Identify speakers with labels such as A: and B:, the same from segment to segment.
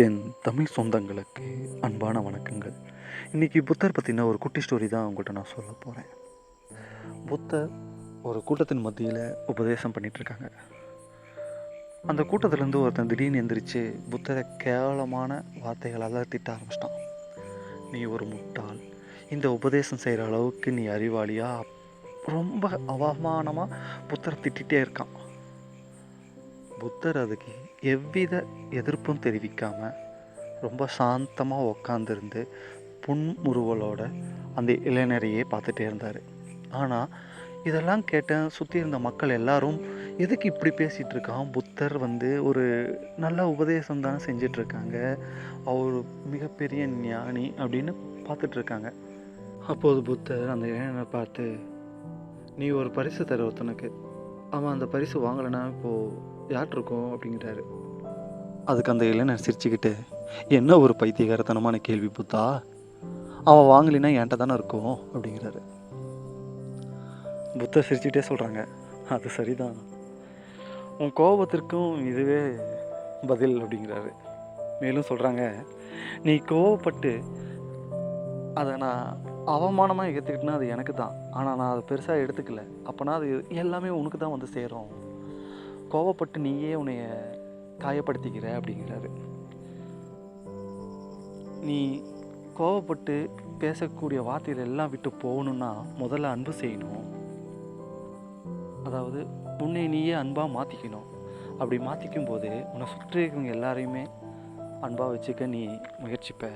A: என் தமிழ் சொந்தங்களுக்கு அன்பான வணக்கங்கள். இன்றைக்கி புத்தர் பற்றின ஒரு குட்டி ஸ்டோரி தான் உங்கள்கிட்ட நான் சொல்ல போகிறேன் புத்தர் ஒரு கூட்டத்தின் மத்தியில் உபதேசம் பண்ணிகிட்ருக்காங்க அந்த கூட்டத்திலேருந்து ஒருத்தன் திடீர்னு எந்திரிச்சு புத்தரை கேவலமான வார்த்தைகளால் திட்ட ஆரம்பிச்சிட்டான். நீ ஒரு முட்டாள். இந்த உபதேசம் செய்கிற அளவுக்கு நீ அறிவாளியா? ரொம்ப அவமானமாக புத்தரை திட்டிகிட்டே இருக்கான். புத்தர் அதுக்கு எவ்வித எதிர்ப்பும் தெரிவிக்காமல் ரொம்ப சாந்தமாக உக்காந்துருந்து புன்முறுவலோட அந்த இளைஞரையே பார்த்துட்டே இருந்தார். ஆனால் இதெல்லாம் கேட்டேன் சுற்றி இருந்த மக்கள் எல்லாரும் எதுக்கு இப்படி பேசிகிட்டு இருக்கான்? புத்தர் வந்து ஒரு நல்ல உபதேசம் தான் செஞ்சிட்ருக்காங்க அவர் மிகப்பெரிய ஞானி அப்படின்னு பார்த்துட்ருக்காங்க அப்போது புத்தர் அந்த இளைஞனை பார்த்து நீ ஒரு பரிசு தர ஒருத்தனுக்கு அவன் அந்த பரிசு வாங்கலைன்னா இப்போது யார் இருக்கும் அப்படிங்கிறாரு. அதுக்கு அந்த இளைஞர் சிரிச்சுக்கிட்டு என்ன ஒரு பைத்தியகாரத்தனமான கேள்வி புத்தா? அவன் வாங்கலைன்னா என்கிட்ட தானே இருக்கும்? அப்படிங்கிறாரு. புத்தர் சிரிச்சுக்கிட்டே சொல்கிறாங்க அது சரிதான். உன் கோபத்திற்கும் இதுவே பதில் அப்படிங்கிறாரு. மேலும் சொல்கிறாங்க நீ கோவப்பட்டு அதை நான் அவமானமாக ஏற்றுக்கிட்டேன்னா அது எனக்கு தான் ஆனால் நான் அதை பெருசாக எடுத்துக்கல. அப்போனா அது எல்லாமே உனக்கு தான் வந்து சேரும். கோவப்பட்டு நீயே உன்னைய காயப்படுத்திக்கிற அப்படிங்கிறாரு. நீ கோவப்பட்டு பேசக்கூடிய வார்த்தைகள் எல்லாம் விட்டு போகணுன்னா முதல்ல அன்பு செய்யணும். அதாவது உன்னை நீயே அன்பாக மாற்றிக்கணும் அப்படி மாற்றிக்கும் போது உன்னை சுற்றி இருக்கிறவங்க எல்லாரையுமே அன்பாக வச்சுக்க நீ முயற்சிப்ப.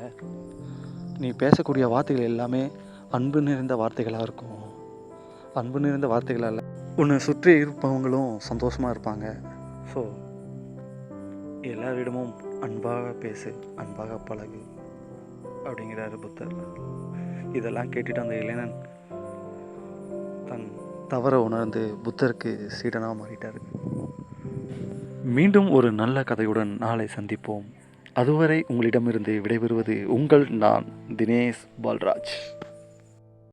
A: நீ பேசக்கூடிய வார்த்தைகள் எல்லாமே அன்பு நிறைந்த வார்த்தைகளாக இருக்கும். அன்பு நிறைந்த வார்த்தைகளால் உன்னை சுற்றி இருப்பவங்களும் சந்தோஷமாக இருப்பாங்க. ஸோ எல்லாரிடமும் அன்பாக பேசு அன்பாக பழகு அப்படிங்கிறாரு புத்தர் இதெல்லாம் கேட்டுட்டு அந்த இளைஞன் தன் தவறை உணர்ந்து புத்தருக்கு சீடனாக மாறிட்டார். மீண்டும் ஒரு நல்ல கதையுடன் நாளை சந்திப்போம். அதுவரை உங்களிடமிருந்து விடைபெறுவது உங்கள் நான் தினேஷ் பால்ராஜ்.